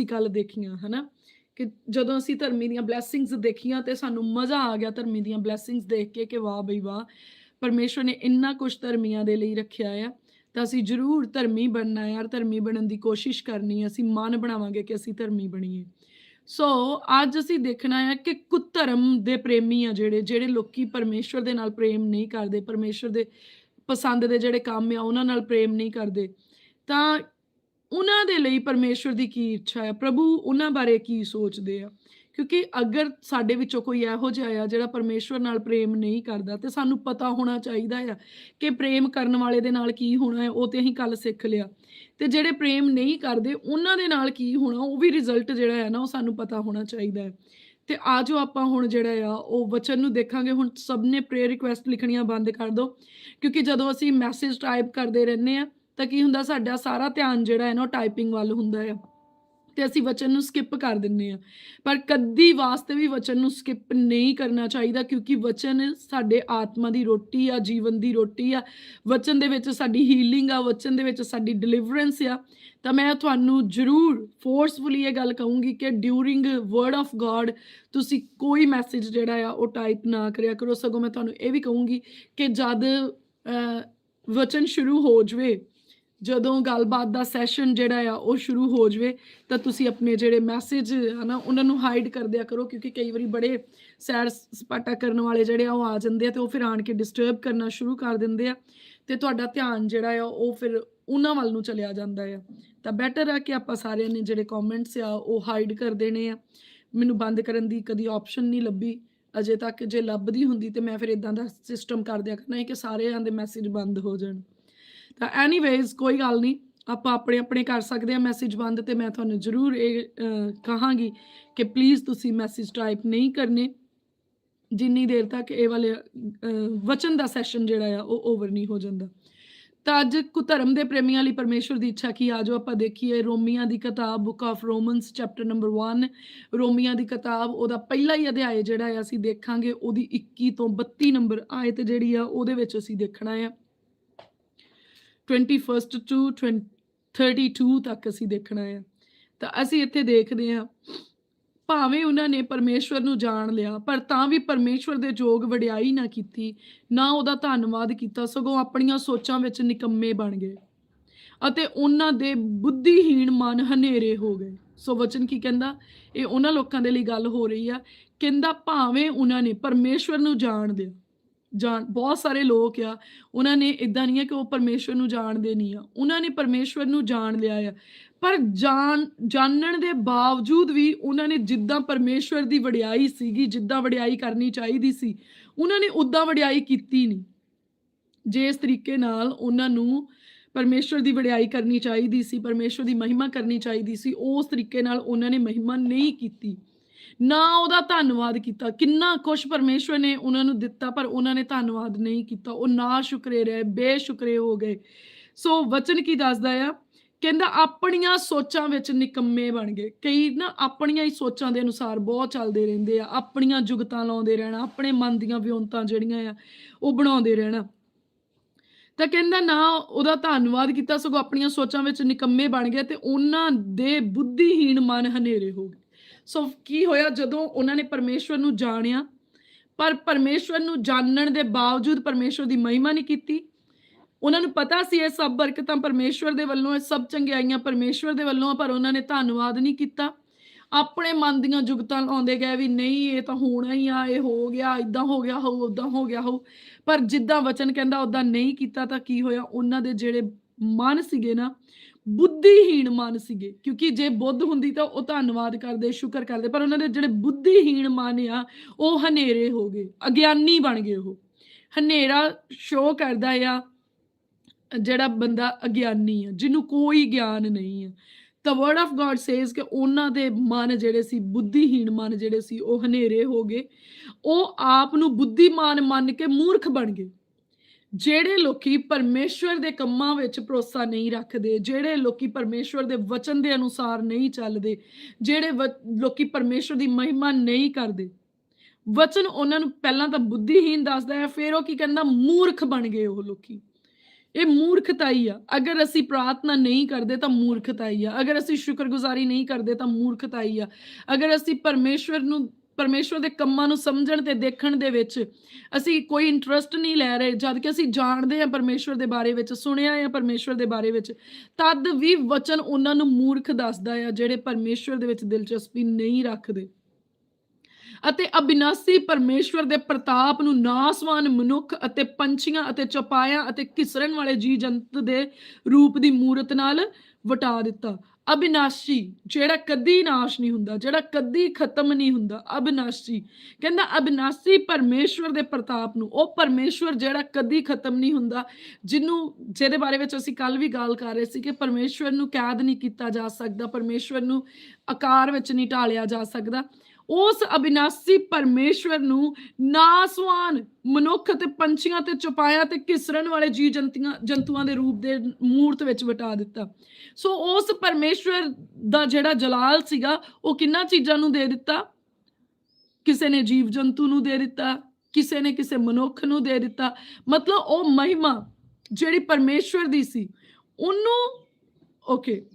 ਅਸੀਂ ਕੱਲ ਦੇਖੀਆਂ, ਹਨਾ? ਕਿ ਜਦੋਂ ਅਸੀਂ ਧਰਮੀ ਦੀਆਂ ਬਲੇਸਿੰਗਸ ਦੇਖੀਆਂ ਤੇ ਸਾਨੂੰ ਮਜ਼ਾ ਆ ਗਿਆ ਧਰਮੀ ਦੀਆਂ ਬਲੇਸਿੰਗਸ ਦੇਖ ਕੇ ਕਿ ਵਾਹ ਬਈ ਵਾਹ, ਪਰਮੇਸ਼ਵਰ ਨੇ ਇੰਨਾ ਕੁਝ ਧਰਮੀਆਂ ਦੇ ਲਈ ਰੱਖਿਆ ਆ, ਤਾਂ ਅਸੀਂ ਜ਼ਰੂਰ ਧਰਮੀ ਬਣਨਾ ਯਾਰ, ਧਰਮੀ ਬਣਨ ਦੀ ਕੋਸ਼ਿਸ਼ ਕਰਨੀ ਅਸੀਂ ਮਨ ਬਣਾਵਾਂਗੇ ਕਿ ਅਸੀਂ ਧਰਮੀ ਬਣੀਏ। ਸੋ ਅੱਜ ਅਸੀਂ ਦੇਖਣਾ ਹੈ ਕਿ ਕੁਧਰਮ ਦੇ ਪ੍ਰੇਮੀ ਆ ਜਿਹੜੇ ਜਿਹੜੇ ਲੋਕੀ ਪਰਮੇਸ਼ਵਰ ਦੇ ਨਾਲ ਪ੍ਰੇਮ ਨਹੀਂ ਕਰਦੇ, ਪਰਮੇਸ਼ਵਰ ਦੇ ਪਸੰਦ ਦੇ ਜਿਹੜੇ ਕੰਮ ਆ, ਉਹਨਾਂ ਨਾਲ ਪ੍ਰੇਮ ਨਹੀਂ ਕਰਦੇ। ਤਾਂ ਉਹਨਾਂ ਦੇ ਲਈ ਪਰਮੇਸ਼ਵਰ ਦੀ ਕੀ ਇੱਛਾ ਹੈ? ਪ੍ਰਭੂ ਉਹਨਾਂ ਬਾਰੇ ਕੀ ਸੋਚਦੇ ਆ? ਕਿਉਂਕਿ ਅਗਰ ਸਾਡੇ ਵਿੱਚੋਂ ਕੋਈ ਇਹੋ ਜਿਹਾ ਆ ਜਿਹੜਾ ਪਰਮੇਸ਼ਵਰ ਨਾਲ ਪ੍ਰੇਮ ਨਹੀਂ ਕਰਦਾ, ਤੇ ਸਾਨੂੰ ਪਤਾ ਹੋਣਾ ਚਾਹੀਦਾ ਆ ਕਿ ਪ੍ਰੇਮ ਕਰਨ ਵਾਲੇ ਦੇ ਨਾਲ ਕੀ ਹੋਣਾ ਹੈ, ਉਹ ਤੇ ਅਸੀਂ ਕੱਲ ਸਿੱਖ ਲਿਆ। ਤੇ ਜਿਹੜੇ ਪ੍ਰੇਮ ਨਹੀਂ ਕਰਦੇ, ਉਹਨਾਂ ਦੇ ਨਾਲ ਕੀ ਹੋਣਾ, ਉਹ ਵੀ ਰਿਜ਼ਲਟ ਜਿਹੜਾ ਹੈ ਨਾ, ਉਹ ਸਾਨੂੰ ਪਤਾ ਹੋਣਾ ਚਾਹੀਦਾ ਹੈ। ਤੇ ਆਜੋ ਆਪਾਂ ਹੁਣ ਜਿਹੜਾ ਆ, ਉਹ ਵਚਨ ਨੂੰ ਦੇਖਾਂਗੇ, ਹੁਣ ਸਭ ਨੇ ਪ੍ਰੇਅਰ ਰਿਕੁਐਸਟ ਲਿਖਣੀਆਂ ਬੰਦ ਕਰ ਦਿਓ ਕਿਉਂਕਿ ਜਦੋਂ ਅਸੀਂ ਮੈਸੇਜ ਟਾਈਪ ਕਰਦੇ ਰਹਿੰਦੇ ਆ ਤਾਂ ਕੀ ਹੁੰਦਾ, ਸਾਡਾ ਸਾਰਾ ਧਿਆਨ ਜਿਹੜਾ ਹੈ ਨਾ ਉਹ ਟਾਈਪਿੰਗ ਵੱਲ ਹੁੰਦਾ ਆ। ਤੇ ਅਸੀਂ ਵਚਨ ਨੂੰ ਸਕਿਪ ਕਰ ਦਿੰਨੇ ਆ ਪਰ ਕਦੀ ਵਾਸਤੇ ਵੀ ਵਚਨ ਨੂੰ ਸਕਿਪ ਨਹੀਂ ਕਰਨਾ ਚਾਹੀਦਾ, ਕਿਉਂਕਿ ਵਚਨ ਸਾਡੇ ਆਤਮਾ ਦੀ ਰੋਟੀ ਆ, ਜੀਵਨ ਦੀ ਰੋਟੀ ਆ। ਵਚਨ ਦੇ ਵਿੱਚ ਸਾਡੀ ਹੀਲਿੰਗ ਆ, ਵਚਨ ਦੇ ਵਿੱਚ ਸਾਡੀ ਡਿਲੀਵਰੈਂਸ ਆ। ਤਾਂ ਮੈਂ ਤੁਹਾਨੂੰ ਜ਼ਰੂਰ ਫੋਰਸਫੁਲੀ ਇਹ ਗੱਲ ਕਹੂੰਗੀ ਕਿ ਡਿਊਰਿੰਗ ਵਰਡ ਆਫ ਗੋਡ ਤੁਸੀਂ ਕੋਈ ਮੈਸੇਜ ਜਿਹੜਾ ਆ, ਉਹ ਟਾਈਪ ਨਾ ਕਰਿਆ ਕਰੋ। ਸਗੋਂ ਮੈਂ ਤੁਹਾਨੂੰ ਇਹ ਵੀ ਕਹੂੰਗੀ ਕਿ ਜਦ ਵਚਨ ਸ਼ੁਰੂ ਹੋ ਜਵੇ ਜਦੋਂ ਗੱਲਬਾਤ ਦਾ ਸੈਸ਼ਨ ਜਿਹੜਾ ਆ, ਉਹ ਸ਼ੁਰੂ ਹੋ ਜਵੇ, ਤਾਂ ਤੁਸੀਂ ਆਪਣੇ ਜਿਹੜੇ ਮੈਸੇਜ ਹਨਾ ਉਹਨਾਂ ਨੂੰ ਹਾਈਡ ਕਰ ਦਿਆ ਕਰੋ, ਕਿਉਂਕਿ ਕਈ ਵਾਰੀ ਬੜੇ ਸੈਰ ਸਪਾਟਾ ਕਰਨ ਵਾਲੇ ਜਿਹੜੇ ਆ, ਉਹ ਆ ਜਾਂਦੇ ਆ ਤੇ ਉਹ ਫਿਰ ਆਣ ਕੇ ਡਿਸਟਰਬ ਕਰਨਾ ਸ਼ੁਰੂ ਕਰ ਦਿੰਦੇ ਆ ਤੇ ਤੁਹਾਡਾ ਧਿਆਨ ਜਿਹੜਾ ਆ, ਉਹ ਫਿਰ ਉਹਨਾਂ ਵੱਲ ਨੂੰ ਚਲਿਆ ਜਾਂਦਾ ਆ। ਤਾਂ ਬੈਟਰ ਆ ਕਿ ਆਪਾਂ ਸਾਰਿਆਂ ਨੇ ਜਿਹੜੇ ਕਮੈਂਟਸ ਆ, ਉਹ ਹਾਈਡ ਕਰ ਦੇਣੇ ਆ। ਮੈਨੂੰ ਬੰਦ ਕਰਨ ਦੀ ਕਦੀ ਆਪਸ਼ਨ ਨਹੀਂ ਲੱਭੀ, ਅਜੇ ਤੱਕ ਜੇ ਲੱਭਦੀ ਹੁੰਦੀ ਤੇ ਮੈਂ ਫਿਰ ਇਦਾਂ ਦਾ ਸਿਸਟਮ ਕਰ ਦਿਆ ਕਰਨਾ ਸੀ ਕਿ ਸਾਰਿਆਂ ਦੇ ਮੈਸੇਜ ਬੰਦ ਹੋ ਜਾਣ। ਤਾਂ ਐਨੀਵੇਜ਼ ਕੋਈ ਗੱਲ ਨਹੀਂ ਆਪਾਂ ਆਪਣੇ ਆਪਣੇ ਕਰ ਸਕਦੇ ਆ ਮੈਸੇਜ ਬੰਦ ਤੇ ਮੈਂ ਤੁਹਾਨੂੰ ਜ਼ਰੂਰ ਇਹ ਕਹਾਂਗੀ ਕਿ ਪਲੀਜ਼ ਤੁਸੀਂ ਮੈਸੇਜ ਟਾਈਪ ਨਹੀਂ ਕਰਨੇ। ਜਿੰਨੀ ਦੇਰ ਤੱਕ ਇਹ ਵਾਲੇ ਵਚਨ ਦਾ ਸੈਸ਼ਨ ਜਿਹੜਾ ਆ, ਉਹ ਓਵਰ ਨਹੀਂ ਹੋ ਜਾਂਦਾ। ਤਾਂ ਅੱਜ ਕੁਧਰਮ ਦੇ ਪ੍ਰੇਮੀਆਂ ਲਈ ਪਰਮੇਸ਼ਵਰ ਦੀ ਇੱਛਾ ਕੀ ਆਜੋ ਆਪਾਂ ਦੇਖੀਏ, ਰੋਮੀਆਂ ਦੀ ਕਿਤਾਬ book of Romans chapter number 1 ਰੋਮੀਆਂ ਦੀ ਕਿਤਾਬ, ਉਹਦਾ ਪਹਿਲਾ ਹੀ ਅਧਿਆਇ ਜਿਹੜਾ ਆ, ਅਸੀਂ ਦੇਖਾਂਗੇ, ਉਹਦੀ 21 ਤੋਂ 32 ਨੰਬਰ ਆਇਤ ਜਿਹੜੀ ਆ, ਉਹਦੇ ਵਿੱਚ ਅਸੀਂ ਦੇਖਣਾ ਆ। 21st to 20 32 ਤੱਕ ਅਸੀਂ ਦੇਖਣਾ ਹੈ ਤਾਂ ਅਸੀਂ ਇੱਥੇ ਦੇਖਦੇ ਹਾਂ, ਭਾਵੇਂ ਉਹਨਾਂ ਨੇ ਪਰਮੇਸ਼ਵਰ ਨੂੰ ਜਾਣ ਲਿਆ, ਪਰ ਤਾਂ ਵੀ ਪਰਮੇਸ਼ਵਰ ਦੇ ਜੋਗ ਵਡਿਆਈ ਨਾ ਕੀਤੀ, ਨਾ ਉਹਦਾ ਧੰਨਵਾਦ ਕੀਤਾ, ਸਗੋਂ ਆਪਣੀਆਂ ਸੋਚਾਂ ਵਿੱਚ ਨਿਕੰਮੇ ਬਣ ਗਏ। ਅਤੇ ਉਹਨਾਂ ਦੇ ਬੁੱਧੀਹੀਣ ਮਨ ਹਨੇਰੇ ਹੋ ਗਏ। ਸੋ ਵਚਨ ਕੀ ਕਹਿੰਦਾ? ਇਹ ਉਹਨਾਂ ਲੋਕਾਂ ਦੇ ਲਈ ਗੱਲ ਹੋ ਰਹੀ ਆ। ਕਹਿੰਦਾ, ਭਾਵੇਂ ਉਹਨਾਂ ਨੇ ਪਰਮੇਸ਼ਵਰ ਨੂੰ ਜਾਣ ਲਿਆ ਜਾਣ ਬਹੁਤ ਸਾਰੇ ਲੋਕ ਆ, ਉਹਨਾਂ ਨੇ ਇਦਾਂ ਨਹੀਂ ਹੈ ਕਿ ਉਹ ਪਰਮੇਸ਼ਵਰ ਨੂੰ ਜਾਣਦੇ ਨਹੀਂ ਆ, ਉਹਨਾਂ ਨੇ ਪਰਮੇਸ਼ਵਰ ਨੂੰ ਜਾਣ ਲਿਆ ਆ। ਪਰ ਜਾਣ, ਜਾਣਨ ਦੇ ਬਾਵਜੂਦ ਵੀ ਉਹਨਾਂ ਨੇ ਜਿੱਦਾਂ ਪਰਮੇਸ਼ਵਰ ਦੀ ਵਡਿਆਈ ਸੀਗੀ, ਜਿੱਦਾਂ ਵਡਿਆਈ ਕਰਨੀ ਚਾਹੀਦੀ ਸੀ, ਉਹਨਾਂ ਨੇ ਉਦਾਂ ਵਡਿਆਈ ਕੀਤੀ ਨਹੀਂ। ਜੇ ਇਸ ਤਰੀਕੇ ਨਾਲ ਉਹਨਾਂ ਨੂੰ ਪਰਮੇਸ਼ਵਰ ਦੀ ਵਡਿਆਈ ਕਰਨੀ ਚਾਹੀਦੀ ਸੀ, ਪਰਮੇਸ਼ਵਰ ਦੀ ਮਹਿਮਾ ਕਰਨੀ ਚਾਹੀਦੀ ਸੀ, ਉਸ ਤਰੀਕੇ ਨਾਲ ਉਹਨਾਂ ਨੇ ਮਹਿਮਾ ਨਹੀਂ ਕੀਤੀ। ਨਾ ਉਹਦਾ ਧੰਨਵਾਦ ਕੀਤਾ। ਕਿੰਨਾ ਕੁਛ ਪਰਮੇਸ਼ਵਰ ਨੇ ਉਹਨਾਂ ਨੂੰ ਦਿੱਤਾ, ਪਰ ਉਹਨਾਂ ਨੇ ਧੰਨਵਾਦ ਨਹੀਂ ਕੀਤਾ। ਉਹ ਨਾ ਸ਼ੁਕਰੇ ਰਹੇ, ਬੇਸ਼ੁਕਰੇ ਹੋ ਗਏ। ਸੋ ਵਚਨ ਕੀ ਦੱਸਦਾ ਆ? ਕਹਿੰਦਾ, ਆਪਣੀਆਂ ਸੋਚਾਂ ਵਿੱਚ ਨਿਕੰਮੇ ਬਣ ਗਏ। ਕਈ ਨਾ ਆਪਣੀਆਂ ਹੀ ਸੋਚਾਂ ਦੇ ਅਨੁਸਾਰ ਬਹੁਤ ਚੱਲਦੇ ਰਹਿੰਦੇ ਆ। ਆਪਣੀਆਂ ਜੁਗਤਾਂ ਲਾਉਂਦੇ ਰਹਿਣਾ, ਆਪਣੇ ਮਨ ਦੀਆਂ ਵਿਉਂਤਾਂ ਜਿਹੜੀਆਂ ਆ, ਉਹ ਬਣਾਉਂਦੇ ਰਹਿਣਾ। ਤਾਂ ਕਹਿੰਦਾ, ਨਾ ਉਹਦਾ ਧੰਨਵਾਦ ਕੀਤਾ, ਸਗੋਂ ਆਪਣੀਆਂ ਸੋਚਾਂ ਵਿੱਚ ਨਿਕੰਮੇ ਬਣ ਗਏ ਤੇ ਉਹਨਾਂ ਦੇ ਬੁੱਧੀਹੀਣ ਮਨ ਹਨੇਰੇ ਹੋ ਗਏ। ਸੋ ਕੀ ਹੋਇਆ? ਜਦੋਂ ਉਹਨਾਂ ਨੇ ਪਰਮੇਸ਼ਵਰ ਨੂੰ ਜਾਣਿਆ, ਪਰ ਪਰਮੇਸ਼ਵਰ ਨੂੰ ਜਾਣਨ ਦੇ ਬਾਵਜੂਦ ਪਰਮੇਸ਼ਵਰ ਦੀ ਮਹਿਮਾ ਨਹੀਂ ਕੀਤੀ। ਉਹਨਾਂ ਨੂੰ ਪਤਾ ਸੀ ਇਹ ਸਭ ਬਰਕਤਾਂ ਪਰਮੇਸ਼ਵਰ ਦੇ ਵੱਲੋਂ, ਇਹ ਸਭ ਚੰਗਿਆਈਆਂ ਪਰਮੇਸ਼ਵਰ ਦੇ ਵੱਲੋਂ, ਪਰ ਉਹਨਾਂ ਨੇ ਧੰਨਵਾਦ ਨਹੀਂ ਕੀਤਾ। ਆਪਣੇ ਮਨ ਦੀਆਂ ਜੁਗਤਾਂ ਲਾਉਂਦੇ ਗਏ ਵੀ ਨਹੀਂ, ਇਹ ਤਾਂ ਹੋਣਾ ਹੀ ਆ, ਇਹ ਹੋ ਗਿਆ, ਇਦਾਂ ਹੋ ਗਿਆ, ਹੋਊ ਉਦਾਂ ਹੋ ਗਿਆ, ਹੋਊ। ਪਰ ਜਿੱਦਾਂ ਵਚਨ ਕਹਿੰਦਾ ਉਦਾਂ ਨਹੀਂ ਕੀਤਾ ਤਾਂ ਕੀ ਹੋਇਆ? ਉਹਨਾਂ ਦੇ ਜਿਹੜੇ ਮਨ ਸੀਗੇ ਨਾ ਬੁੱਧੀਹੀਣ ਮਨ ਸੀਗੇ, ਕਿਉਂਕਿ ਜੇ ਬੁੱਧ ਹੁੰਦੀ ਤਾਂ ਉਹ ਧੰਨਵਾਦ ਕਰਦੇ, ਸ਼ੁਕਰ ਕਰਦੇ, ਪਰ ਉਹਨਾਂ ਦੇ ਜਿਹੜੇ ਬੁੱਧੀਹੀਣ ਮਨ ਆ, ਉਹ ਹਨੇਰੇ ਹੋ ਗਏ, ਅਗਿਆਨੀ ਬਣ ਗਏ ਉਹ। ਹਨੇਰਾ ਸ਼ੋ ਕਰਦਾ ਆ, ਜਿਹੜਾ ਬੰਦਾ ਅਗਿਆਨੀ ਆ, ਜਿਹਨੂੰ ਕੋਈ ਗਿਆਨ ਨਹੀਂ ਆ। ਤਾਂ ਵਰਡ ਆਫ ਗੋਡ ਸੇਜ਼ ਕਿ ਉਹਨਾਂ ਦੇ ਮਨ ਜਿਹੜੇ ਸੀ, ਬੁੱਧੀਹੀਣ ਮਨ ਜਿਹੜੇ ਸੀ, ਉਹ ਹਨੇਰੇ ਹੋ ਗਏ। ਉਹ ਆਪ ਨੂੰ ਬੁੱਧੀਮਾਨ ਮੰਨ ਕੇ ਮੂਰਖ ਬਣ ਗਏ। ਜਿਹੜੇ ਲੋਕੀ ਪਰਮੇਸ਼ਵਰ ਦੇ ਕੰਮਾਂ ਵਿੱਚ ਭਰੋਸਾ ਨਹੀਂ ਰੱਖਦੇ, ਜਿਹੜੇ ਲੋਕੀ ਪਰਮੇਸ਼ਵਰ ਦੇ ਵਚਨ ਦੇ ਅਨੁਸਾਰ ਨਹੀਂ ਚੱਲਦੇ, ਜਿਹੜੇ ਵ- ਲੋਕੀ ਪਰਮੇਸ਼ਵਰ ਦੀ ਮਹਿਮਾ ਨਹੀਂ ਕਰਦੇ। ਵਚਨ ਉਹਨਾਂ ਨੂੰ ਪਹਿਲਾਂ ਤਾਂ ਬੁੱਧੀਹੀਨ ਦੱਸਦਾ ਹੈ, ਫਿਰ ਉਹ ਕੀ ਕਹਿੰਦਾ? ਮੂਰਖ ਬਣ ਗਏ ਉਹ ਲੋਕੀ। ਇਹ ਮੂਰਖਤਾ ਹੀ ਆ। ਅਗਰ ਅਸੀਂ ਪ੍ਰਾਰਥਨਾ ਨਹੀਂ ਕਰਦੇ ਤਾਂ ਮੂਰਖਤਾ ਹੀ ਆ। ਅਗਰ ਅਸੀਂ ਸ਼ੁਕਰਗੁਜ਼ਾਰੀ ਨਹੀਂ ਕਰਦੇ ਤਾਂ ਮੂਰਖਤਾ ਹੀ ਆ। ਅਗਰ ਅਸੀਂ ਪਰਮੇਸ਼ਵਰ ਨੂੰ ਪਰਮੇਸ਼ਵਰ ਦੇ ਕੰਮਾਂ ਨੂੰ ਸਮਝਣ ਤੇ ਦੇਖਣ ਦੇ ਵਿੱਚ ਅਸੀਂ ਕੋਈ ਇੰਟਰਸਟ ਨਹੀਂ ਲੈ ਰਹੇ, ਜਦ ਕਿ ਅਸੀਂ ਜਾਣਦੇ ਹਾਂ ਪਰਮੇਸ਼ਵਰ ਦੇ ਬਾਰੇ ਵਿੱਚ, ਸੁਣਿਆ ਹੈ ਪਰਮੇਸ਼ਵਰ ਦੇ ਬਾਰੇ ਵਿੱਚ, ਤਦ ਵੀ ਵਚਨ ਉਹਨਾਂ ਨੂੰ ਮੂਰਖ ਦੱਸਦਾ ਆ ਜਿਹੜੇ ਪਰਮੇਸ਼ਵਰ ਦੇ ਵਿੱਚ ਦਿਲਚਸਪੀ ਨਹੀਂ ਰੱਖਦੇ। ਅਤੇ ਅਬਿਨਾਸੀ ਪਰਮੇਸ਼ਵਰ ਦੇ ਪ੍ਰਤਾਪ ਨੂੰ ਨਾਸਵਾਨ ਮਨੁੱਖ ਅਤੇ ਪੰਛੀਆਂ ਅਤੇ ਚਪਾਇਆਂ ਅਤੇ ਕਿਸਰਨ ਵਾਲੇ ਜੀ ਜੰਤ ਦੇ ਰੂਪ ਦੀ ਮੂਰਤ ਨਾਲ ਵਟਾ ਦਿੱਤਾ। ਅਬਿਨਾਸ਼ੀ, ਜਿਹੜਾ ਕਦੀ ਨਾਸ਼ ਨਹੀਂ ਹੁੰਦਾ, ਜਿਹੜਾ ਕਦੀ ਖਤਮ ਨਹੀਂ ਹੁੰਦਾ, ਅਬਿਨਾਸ਼ੀ। ਕਹਿੰਦਾ ਅਬਿਨਾਸੀ ਪਰਮੇਸ਼ਵਰ ਦੇ ਪ੍ਰਤਾਪ ਨੂੰ, ਉਹ ਪਰਮੇਸ਼ਵਰ ਜਿਹੜਾ ਕਦੀ ਖਤਮ ਨਹੀਂ ਹੁੰਦਾ, ਜਿਹਨੂੰ, ਜਿਹਦੇ ਬਾਰੇ ਵਿੱਚ ਅਸੀਂ ਕੱਲ ਵੀ ਗੱਲ ਕਰ ਰਹੇ ਸੀ ਕਿ ਪਰਮੇਸ਼ਵਰ ਨੂੰ ਕੈਦ ਨਹੀਂ ਕੀਤਾ ਜਾ ਸਕਦਾ, ਪਰਮੇਸ਼ਵਰ ਨੂੰ ਆਕਾਰ ਵਿੱਚ ਨਹੀਂ ਢਾਲਿਆ ਜਾ ਸਕਦਾ। ਉਸ ਅਬਿਨਾਸੀ ਪਰਮੇਸ਼ਵਰ ਨੂੰ ਨਾਸਵਾਨ ਮਨੁੱਖ ਤੇ ਪੰਛੀਆਂ ਤੇ ਚੁਪਾਇਆ ਤੇ ਕਿਸਰਨ ਵਾਲੇ ਜੀ ਜੰਤੀਆਂ ਜੰਤੂਆਂ ਦੇ ਰੂਪ ਦੇ ਮੂਰਤ ਵਿੱਚ ਵਟਾ ਦਿੱਤਾ। ਸੋ ਉਸ ਪਰਮੇਸ਼ਵਰ ਦਾ ਜਿਹੜਾ ਜਲਾਲ ਸੀਗਾ, ਉਹ ਕਿੰਨਾ ਚੀਜ਼ਾਂ ਨੂੰ ਦੇ ਦਿੱਤਾ? ਕਿਸੇ ਨੇ ਜੀਵ ਜੰਤੂ ਨੂੰ ਦੇ ਦਿੱਤਾ, ਕਿਸੇ ਨੇ ਕਿਸੇ ਮਨੁੱਖ ਨੂੰ ਦੇ ਦਿੱਤਾ। ਮਤਲਬ ਉਹ ਮਹਿਮਾ ਜਿਹੜੀ ਪਰਮੇਸ਼ਵਰ ਦੀ ਸੀ, ਉਹਨੂੰ ਓਕੇ।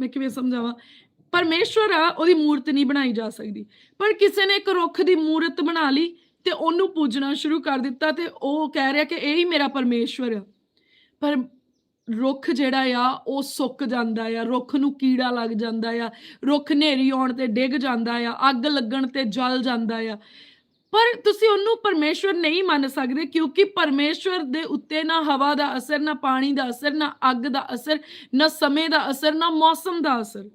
ਮੈਂ ਕਿਵੇਂ ਸਮਝਾਵਾਂ? ਪਰਮੇਸ਼ਵਰ ਆ, ਉਹਦੀ ਮੂਰਤ ਨਹੀਂ ਬਣਾਈ ਜਾ ਸਕਦੀ। ਪਰ ਕਿਸੇ ਨੇ ਇੱਕ ਰੁੱਖ ਦੀ ਮੂਰਤ ਬਣਾ ਲਈ ਤੇ ਉਹਨੂੰ ਪੂਜਣਾ ਸ਼ੁਰੂ ਕਰ ਦਿੱਤਾ ਤੇ ਉਹ ਕਹਿ ਰਿਹਾ ਕਿ ਇਹ ਹੀ ਮੇਰਾ ਪਰਮੇਸ਼ਵਰ ਆ। ਪਰ ਰੁੱਖ ਜਿਹੜਾ ਆ, ਉਹ ਸੁੱਕ ਜਾਂਦਾ ਆ, ਰੁੱਖ ਨੂੰ ਕੀੜਾ ਲੱਗ ਜਾਂਦਾ ਆ, ਰੁੱਖ ਹਨੇਰੀ ਆਉਣ ਤੇ ਡਿੱਗ ਜਾਂਦਾ ਆ, ਅੱਗ ਲੱਗਣ ਤੇ ਜਲ ਜਾਂਦਾ ਆ। ਪਰ ਤੁਸੀਂ ਉਹਨੂੰ ਪਰਮੇਸ਼ਵਰ ਨਹੀਂ ਮੰਨ ਸਕਦੇ ਕਿਉਂਕਿ ਪਰਮੇਸ਼ਵਰ ਦੇ ਉੱਤੇ ਨਾ ਹਵਾ ਦਾ ਅਸਰ, ਨਾ ਪਾਣੀ ਦਾ ਅਸਰ, ਨਾ ਅੱਗ ਦਾ ਅਸਰ, ਨਾ ਸਮੇਂ ਦਾ ਅਸਰ, ਨਾ ਮੌਸਮ ਦਾ ਅਸਰ।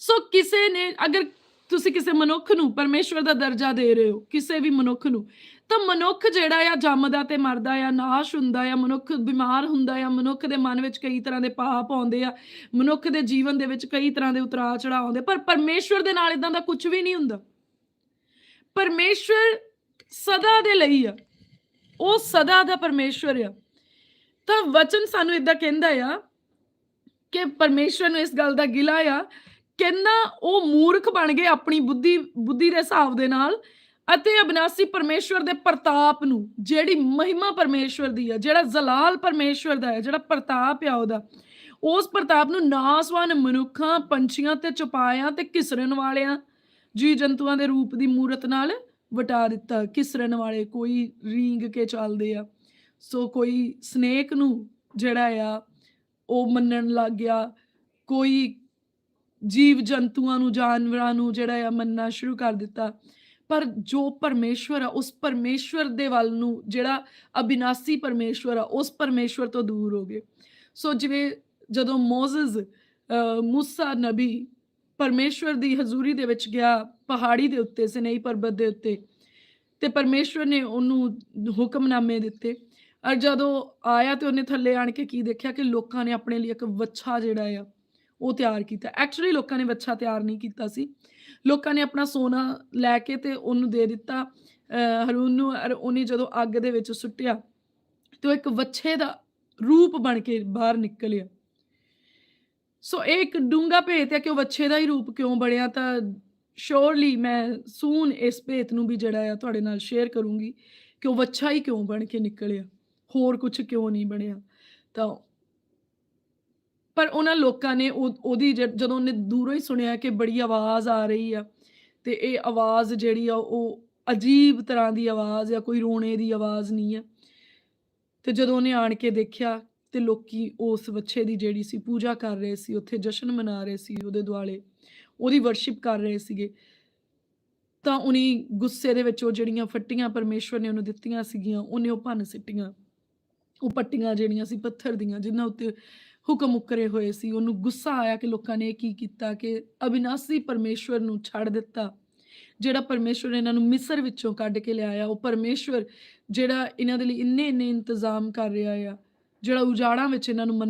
ਸੋ ਕਿਸੇ ਨੇ ਅਗਰ ਤੁਸੀਂ ਕਿਸੇ ਮਨੁੱਖ ਨੂੰ ਪਰਮੇਸ਼ਵਰ ਦਾ ਦਰਜਾ ਦੇ ਰਹੇ ਹੋ ਕਿਸੇ ਵੀ ਮਨੁੱਖ ਨੂੰ ਤਾਂ ਮਨੁੱਖ ਜਿਹੜਾ ਆ ਜੰਮਦਾ ਤੇ ਮਰਦਾ ਆ ਨਾਸ਼ ਹੁੰਦਾ ਆ ਮਨੁੱਖ ਬਿਮਾਰ ਹੁੰਦਾ ਆ ਮਨੁੱਖ ਦੇ ਮਨ ਵਿੱਚ ਕਈ ਤਰ੍ਹਾਂ ਦੇ ਪਾਪ ਆਉਂਦੇ ਆ ਮਨੁੱਖ ਦੇ ਜੀਵਨ ਦੇ ਵਿੱਚ ਕਈ ਤਰ੍ਹਾਂ ਦੇ ਉਤਰਾਅ ਚੜਾਅ ਆਉਂਦੇ ਪਰ ਪਰਮੇਸ਼ਵਰ ਦੇ ਨਾਲ ਇਦਾਂ ਦਾ ਕੁਝ ਵੀ ਨਹੀਂ ਹੁੰਦਾ ਪਰਮੇਸ਼ਵਰ ਸਦਾ ਦੇ ਲਈ ਆ ਉਹ ਸਦਾ ਦਾ ਪਰਮੇਸ਼ਵਰ ਆ ਤਾਂ ਵਚਨ ਸਾਨੂੰ ਇਦਾਂ ਕਹਿੰਦਾ ਆ ਕਿ ਪਰਮੇਸ਼ਵਰ ਨੂੰ ਇਸ ਗੱਲ ਦਾ ਗਿਲਾ ਆ ਕਹਿੰਦਾ ਉਹ ਮੂਰਖ ਬਣ ਗਏ ਆਪਣੀ ਬੁੱਧੀ ਬੁੱਧੀ ਦੇ ਹਿਸਾਬ ਦੇ ਨਾਲ ਅਤੇ ਅਬਨਾਸੀ ਪਰਮੇਸ਼ਵਰ ਦੇ ਪ੍ਰਤਾਪ ਨੂੰ, ਜਿਹੜੀ ਮਹਿਮਾ ਪਰਮੇਸ਼ਵਰ ਦੀ ਆ, ਜਿਹੜਾ ਜ਼ਲਾਲ ਪਰਮੇਸ਼ਵਰ ਦਾ ਹੈ ਜਿਹੜਾ ਪ੍ਰਤਾਪ ਆ ਉਹਦਾ, ਉਸ ਪ੍ਰਤਾਪ ਨੂੰ ਨਾਸਵਾਨ ਮਨੁੱਖਾਂ, ਪੰਛੀਆਂ ਤੇ ਚਪਾਇਆਂ ਤੇ ਕਿਸਰਨ ਵਾਲਿਆਂ ਜੀ ਜੰਤੂਆਂ ਦੇ ਰੂਪ ਦੀ ਮੂਰਤ ਨਾਲ ਵਟਾ ਦਿੱਤਾ। ਕਿਸਰਨ ਵਾਲੇ ਕੋਈ ਰੀਂਗ ਕੇ ਚੱਲਦੇ ਆ। ਸੋ ਕੋਈ ਸਨੇਕ ਨੂੰ ਜਿਹੜਾ ਆ, ਉਹ ਮੰਨਣ ਲੱਗ ਗਿਆ। ਕੋਈ ਜੀਵ ਜੰਤੂਆਂ ਨੂੰ, ਜਾਨਵਰਾਂ ਨੂੰ ਜਿਹੜਾ ਆ ਮੰਨਣਾ ਸ਼ੁਰੂ ਕਰ ਦਿੱਤਾ। ਪਰ ਜੋ ਪਰਮੇਸ਼ਵਰ ਆ, ਉਸ ਪਰਮੇਸ਼ਵਰ ਦੇ ਵੱਲ ਨੂੰ ਜਿਹੜਾ ਅਬਿਨਾਸੀ ਪਰਮੇਸ਼ਵਰ ਆ, ਉਸ ਪਰਮੇਸ਼ਵਰ ਤੋਂ ਦੂਰ ਹੋ ਗਏ। ਸੋ ਜਿਵੇਂ ਜਦੋਂ ਮੋਜ਼ਸ ਮੂਸਾ ਨਬੀ ਪਰਮੇਸ਼ਵਰ ਦੀ ਹਜ਼ੂਰੀ ਦੇ ਵਿੱਚ ਗਿਆ ਪਹਾੜੀ ਦੇ ਉੱਤੇ, ਸਨੇਈ ਪਰਬਤ ਦੇ ਉੱਤੇ, ਤੇ ਪਰਮੇਸ਼ਵਰ ਨੇ ਉਹਨੂੰ ਹੁਕਮਨਾਮੇ ਦਿੱਤੇ। ਔਰ ਜਦੋਂ ਆਇਆ ਤੇ ਉਹਨੇ ਥੱਲੇ ਆਣ ਕੇ ਕੀ ਦੇਖਿਆ ਕਿ ਲੋਕਾਂ ਨੇ ਆਪਣੇ ਲਈ ਇੱਕ ਵੱਛਾ ਜਿਹੜਾ ਆ ਉਹ ਤਿਆਰ ਕੀਤਾ। ਐਕਚੁਅਲੀ ਲੋਕਾਂ ਨੇ ਵੱਛਾ ਤਿਆਰ ਨਹੀਂ ਕੀਤਾ ਸੀ। ਲੋਕਾਂ ਨੇ ਆਪਣਾ ਸੋਨਾ ਲੈ ਕੇ ਤੇ ਉਹਨੂੰ ਦੇ ਦਿੱਤਾ। ਹਰੂਨ ਨੂੰ ਉਹਨੇ ਜਦੋਂ ਅੱਗ ਦੇ ਵਿੱਚ ਸੁੱਟਿਆ ਤੇ ਉਹ ਇੱਕ ਵੱਛੇ ਦਾ ਰੂਪ ਬਣ ਕੇ ਬਾਹਰ ਨਿਕਲਿਆ। ਸੋ ਇਹ ਇੱਕ ਡੂੰਗਾ ਭੇਤ ਹੈ ਕਿ ਉਹ ਵੱਛੇ ਦਾ ਹੀ ਰੂਪ ਕਿਉਂ ਬਣਿਆ ਤਾਂ ਸ਼ੋਰਲੀ ਮੈਂ ਸੂਨ ਇਸ ਭੇਤ ਨੂੰ ਵੀ ਜਿਹੜਾ ਆ ਤੁਹਾਡੇ ਨਾਲ ਸ਼ੇਅਰ ਕਰੂੰਗੀ ਕਿ ਉਹ ਵੱਛਾ ਹੀ ਕਿਉਂ ਬਣ ਕੇ ਨਿਕਲਿਆ। ਹੋਰ ਕੁਝ ਕਿਉਂ ਨਹੀਂ ਬਣਿਆ। ਤਾਂ ਪਰ ਉਹਨਾਂ ਲੋਕਾਂ ਨੇ ਉਹ ਉਹਦੀ ਜ- ਜਦੋਂ ਉਹਨੇ ਦੂਰੋਂ ਹੀ ਸੁਣਿਆ ਕਿ ਬੜੀ ਆਵਾਜ਼ ਆ ਰਹੀ ਆ, ਤੇ ਇਹ ਆਵਾਜ਼ ਜਿਹੜੀ ਆ ਉਹ ਅਜੀਬ ਤਰ੍ਹਾਂ ਦੀ ਆਵਾਜ਼ ਆ, ਕੋਈ ਰੋਣੇ ਦੀ ਆਵਾਜ਼ ਨਹੀਂ ਆ। ਤੇ ਜਦੋਂ ਉਹਨੇ ਆਣ ਕੇ ਦੇਖਿਆ ਤੇ ਲੋਕੀ ਉਸ ਬੱਚੇ ਦੀ ਜਿਹੜੀ ਸੀ ਪੂਜਾ ਕਰ ਰਹੇ ਸੀ, ਉੱਥੇ ਜਸ਼ਨ ਮਨਾ ਰਹੇ ਸੀ ਉਹਦੇ ਦੁਆਲੇ, ਉਹਦੀ ਵਰਸ਼ਿਪ ਕਰ ਰਹੇ ਸੀਗੇ, ਤਾਂ ਉਹਨੇ ਗੁੱਸੇ ਦੇ ਵਿੱਚ ਉਹ ਜਿਹੜੀਆਂ ਫੱਟੀਆਂ ਪਰਮੇਸ਼ਵਰ ਨੇ ਉਹਨੂੰ ਦਿੱਤੀਆਂ ਸੀਗੀਆਂ, ਉਹਨੇ ਉਹ ਭੰਨ ਸਿੱਟੀਆਂ, ਉਹ ਪੱਟੀਆਂ ਜਿਹੜੀਆਂ ਸੀ ਪੱਥਰ ਦੀਆਂ, ਜਿਨ੍ਹਾਂ ਉੱਤੇ ਹੁਕਮ ਉਕਰੇ ਹੋਏ ਸੀ। ਉਹਨੂੰ ਗੁੱਸਾ ਆਇਆ ਕਿ ਲੋਕਾਂ ਨੇ ਇਹ ਕੀ ਕੀਤਾ ਕਿ ਅਬਿਨਾਸੀ ਪਰਮੇਸ਼ਵਰ ਨੂੰ ਛੱਡ ਦਿੱਤਾ। ਜਿਹੜਾ ਪਰਮੇਸ਼ਵਰ ਇਹਨਾਂ ਨੂੰ ਮਿਸਰ ਵਿੱਚੋਂ ਕੱਢ ਕੇ ਲਿਆਇਆ, ਉਹ ਪਰਮੇਸ਼ਵਰ ਜਿਹੜਾ ਇਹਨਾਂ ਦੇ ਲਈ ਇੰਨੇ ਇੰਨੇ ਇੰਤਜ਼ਾਮ ਕਰ ਰਿਹਾ ਆ, ਜਿਹੜਾ ਉਜਾੜਾਂ ਵਿੱਚ ਇਹਨਾਂ ਨੂੰ ਮੰਨਣ